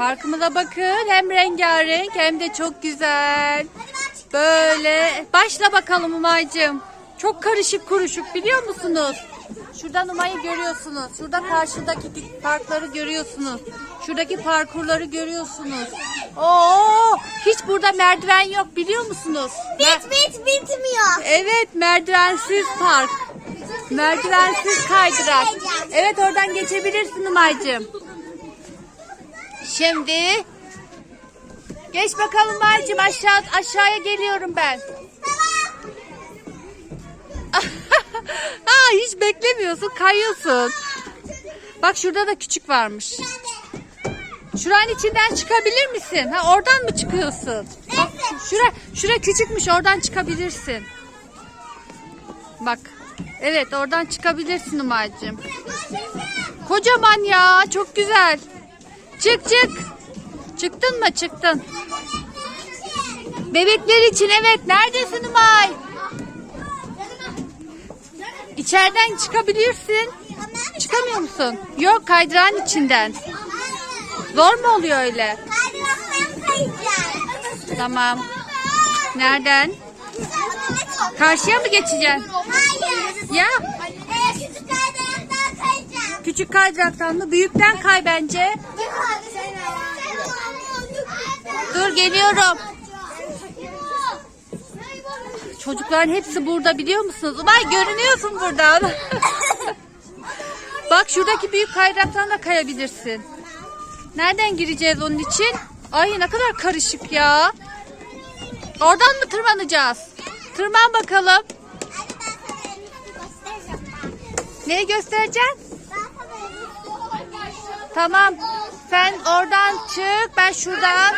Parkımıza bakın. Hem rengarenk hem de çok güzel. Böyle. Başla bakalım Umay'cığım. Çok karışık kuruşuk biliyor musunuz? Şuradan Umay'ı görüyorsunuz. Şurada karşıdaki parkları görüyorsunuz. Şuradaki parkurları görüyorsunuz. Oo, hiç burada merdiven yok biliyor musunuz? Bit bit bitmiyor. Evet merdivensiz park. Merdivensiz kaydırak. Evet oradan geçebilirsin Umay'cığım. Şimdi geç bakalım Umay'cığım aşağı aşağıya geliyorum ben. Aa, hiç beklemiyorsun kayıyorsun. Bak şurada da küçük varmış. Şuranın içinden çıkabilir misin? Ha oradan mı çıkıyorsun? Bak şura şura küçükmüş oradan çıkabilirsin. Bak. Evet oradan çıkabilirsin Umay'cığım. Kocaman ya çok güzel. Çık çık. Çıktın mı? Çıktın. Bebekler için evet. Neredesin Umay? İçeriden çıkabilirsin. Çıkamıyor musun? Yok kaydırağın içinden. Zor mu oluyor öyle? Tamam. Nereden? Karşıya mı geçeceksin? Hayır. Ya Ee, küçük kaydıraktan mı? Büyükten kay bence. Dur geliyorum. Çocukların hepsi burada biliyor musunuz? Umay görünüyorsun buradan. Bak şuradaki büyük kaydıraktan da kayabilirsin. Nereden gireceğiz onun için? Ay ne kadar karışık ya. Oradan mı tırmanacağız? Tırman bakalım. Neyi göstereceksin? Tamam. Sen oradan çık. Ben şuradan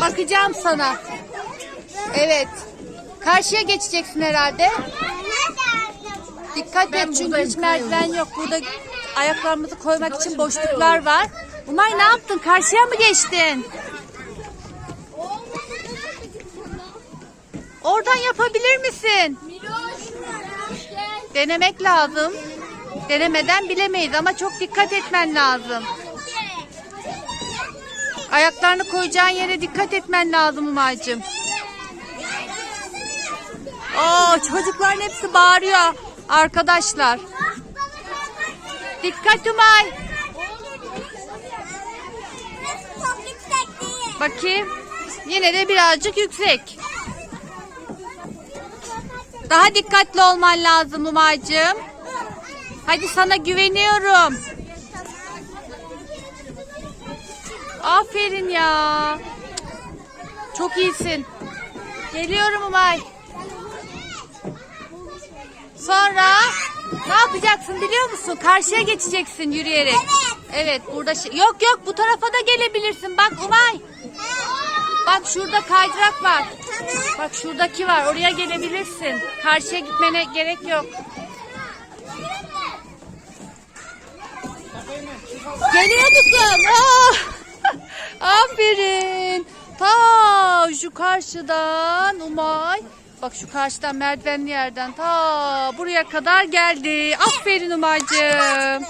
bakacağım sana. Evet. Karşıya geçeceksin herhalde. Dikkat et çünkü hiç merdiven yok. Burada ayaklarımızı koymak için boşluklar var. Umay ne yaptın? Karşıya mı geçtin? Oradan yapabilir misin? Denemek lazım. Denemeden bilemeyiz ama çok dikkat etmen lazım. Ayaklarını koyacağın yere dikkat etmen lazım Umay'cığım. Oo, çocukların hepsi bağırıyor arkadaşlar. Dikkat Umay. Bakayım. Yine de birazcık yüksek. Daha dikkatli olman lazım Umay'cığım. Hadi sana güveniyorum. Aferin ya. Çok iyisin. Geliyorum Umay. Sonra ne yapacaksın biliyor musun? Karşıya geçeceksin yürüyerek. Evet burada şey- yok yok bu tarafa da gelebilirsin. Bak Umay. Bak şurada kaydırak var. Bak şuradaki var. Oraya gelebilirsin. Karşıya gitmene gerek yok. Geliyor musun? Aa! Aferin. Ta şu karşıdan Umay. Bak şu karşıdan merdivenli yerden ta buraya kadar geldi. Aferin Umay'cığım.